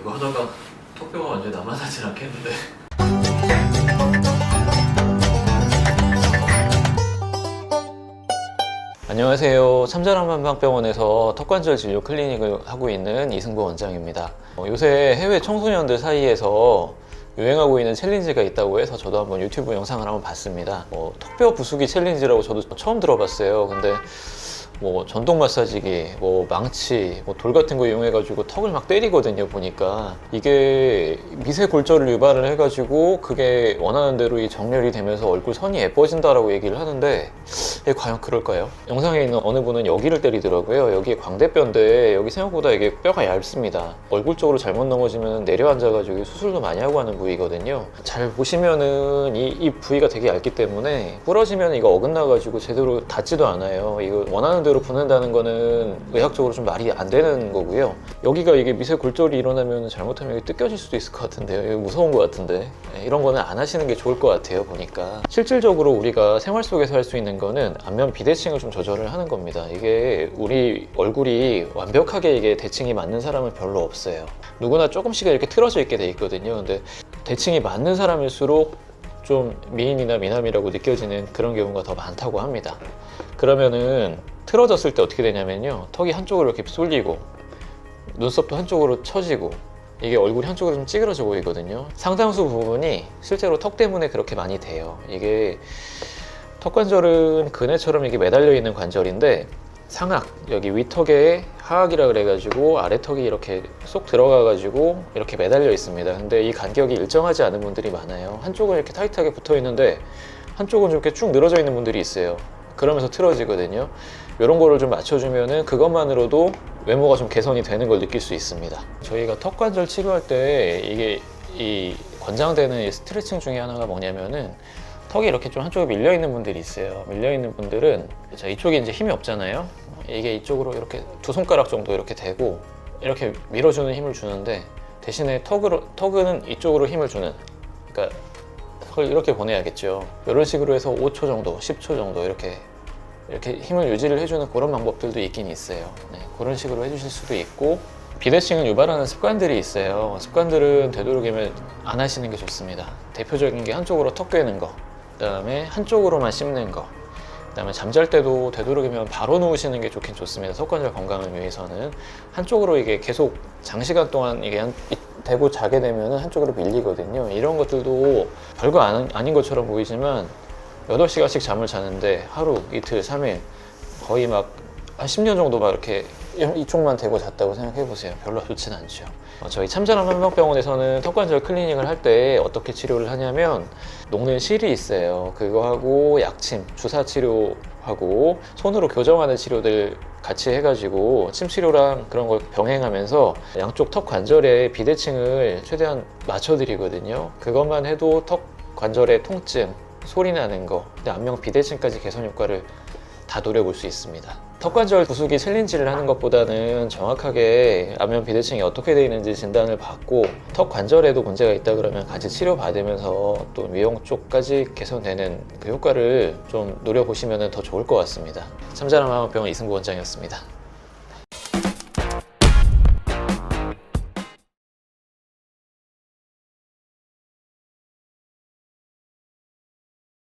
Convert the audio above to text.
이거 하다가 턱뼈가 완전히 남아나진 않겠는데 안녕하세요. 참자랑만방병원에서 턱관절 진료 클리닉을 하고 있는 이승보 원장입니다. 어, 요새 해외 청소년들 사이에서 유행하고 있는 챌린지가 있다고 해서 저도 한번 유튜브 영상을 한번 봤습니다. 어, 턱뼈 부수기 챌린지라고 저도 처음 들어봤어요. 근데 뭐 전동 마사지기, 뭐 망치, 뭐 돌 같은 거 이용해가지고 턱을 막 때리거든요. 보니까 이게 미세 골절을 유발을 해가지고 그게 원하는 대로 이 정렬이 되면서 얼굴 선이 예뻐진다라고 얘기를 하는데 이게 과연 그럴까요? 영상에 있는 어느 분은 여기를 때리더라고요. 여기 광대뼈인데 여기 생각보다 이게 뼈가 얇습니다. 얼굴 쪽으로 잘못 넘어지면 내려앉아가지고 수술도 많이 하고 하는 부위거든요. 잘 보시면은 이, 이 부위가 되게 얇기 때문에 부러지면 이거 어긋나가지고 제대로 닿지도 않아요. 이거 원하는 대로 붓는다는 거는 의학적으로 좀 말이 안 되는 거고요. 여기가 이게 미세 골절이 일어나면 잘못하면 이게 뜯겨질 수도 있을 것 같은데요. 이거 무서운 것 같은데 네, 이런 거는 안 하시는 게 좋을 것 같아요. 보니까 실질적으로 우리가 생활 속에서 할 수 있는 거는 안면 비대칭을 좀 조절을 하는 겁니다. 이게 우리 얼굴이 완벽하게 이게 대칭이 맞는 사람은 별로 없어요. 누구나 조금씩 이렇게 틀어져 있게 돼 있거든요. 근데 대칭이 맞는 사람일수록 좀 미인이나 미남이라고 느껴지는 그런 경우가 더 많다고 합니다. 그러면은 틀어졌을 때 어떻게 되냐면요. 턱이 한쪽으로 이렇게 쏠리고 눈썹도 한쪽으로 처지고 이게 얼굴이 한쪽으로 좀 찌그러져 보이거든요. 상당수 부분이 실제로 턱 때문에 그렇게 많이 돼요. 이게 턱 관절은 그네처럼 이게 매달려 있는 관절인데 상악 여기 위턱에 하악이라 그래가지고 아래턱이 이렇게 쏙 들어가가지고 이렇게 매달려 있습니다. 근데 이 간격이 일정하지 않은 분들이 많아요. 한쪽은 이렇게 타이트하게 붙어 있는데 한쪽은 좀 이렇게 쭉 늘어져 있는 분들이 있어요. 그러면서 틀어지거든요. 이런 거를 좀 맞춰주면은 그것만으로도 외모가 좀 개선이 되는 걸 느낄 수 있습니다. 저희가 턱 관절 치료할 때 이게 이 권장되는 이 스트레칭 중에 하나가 뭐냐면은 턱이 이렇게 좀 한쪽에 밀려 있는 분들이 있어요. 밀려 있는 분들은 자 이쪽에 이제 힘이 없잖아요. 이게 이쪽으로 이렇게 두 손가락 정도 이렇게 대고 이렇게 밀어주는 힘을 주는데 대신에 턱으로 턱은 이쪽으로 힘을 주는 그러니까 턱을 이렇게 보내야겠죠. 이런 식으로 해서 5초 정도, 10초 정도 이렇게 이렇게 힘을 유지를 해주는 그런 방법들도 있긴 있어요. 네, 그런 식으로 해주실 수도 있고 비대칭을 유발하는 습관들이 있어요. 습관들은 되도록이면 안 하시는 게 좋습니다. 대표적인 게 한쪽으로 턱 꿰는 거, 그다음에 한쪽으로만 씹는 거, 그다음에 잠잘 때도 되도록이면 바로 누우시는 게 좋긴 좋습니다. 턱관절 건강을 위해서는 한쪽으로 이게 계속 장시간 동안 이게 한- 이- 대고 자게 되면 한쪽으로 밀리거든요. 이런 것들도 별거 안- 아닌 것처럼 보이지만 8시간씩 잠을 자는데 하루, 이틀, 3일 거의 막 한 10년 정도 막 이렇게 이쪽만 대고 잤다고 생각해 보세요. 별로 좋진 않죠. 어, 저희 참자람 한방병원에서는 턱관절 클리닉을 할 때 어떻게 치료를 하냐면 녹는 실이 있어요. 그거 하고 약침, 주사 치료하고 손으로 교정하는 치료들 같이 해가지고 침 치료랑 그런 걸 병행하면서 양쪽 턱 관절의 비대칭을 최대한 맞춰드리거든요. 그것만 해도 턱 관절의 통증, 소리 나는 거, 안면 비대칭까지 개선 효과를 다 노려볼 수 있습니다. 턱관절 부수기 챌린지를 하는 것보다는 정확하게 안면 비대칭이 어떻게 되어 있는지 진단을 받고 턱 관절에도 문제가 있다 그러면 같이 치료 받으면서 또 미용 쪽까지 개선되는 그 효과를 좀 노려보시면 더 좋을 것 같습니다. 참자람 한방병원 이승구 원장이었습니다.